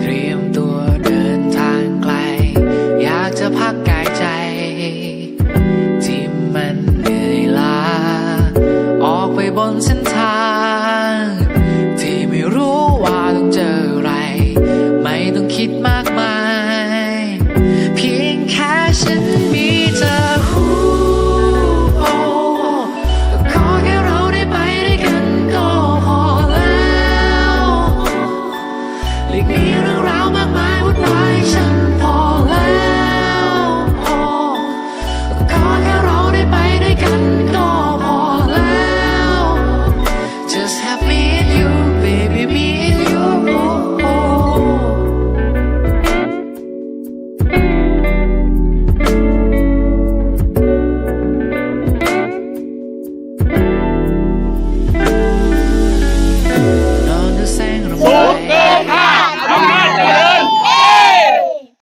เตรียมตัวเดินทางไกล อยากจะพักกายใจ ที่มันเหนื่อยล้า ออกไปบนเส้นทาง หลีกนี้เรื่องราวมากมาย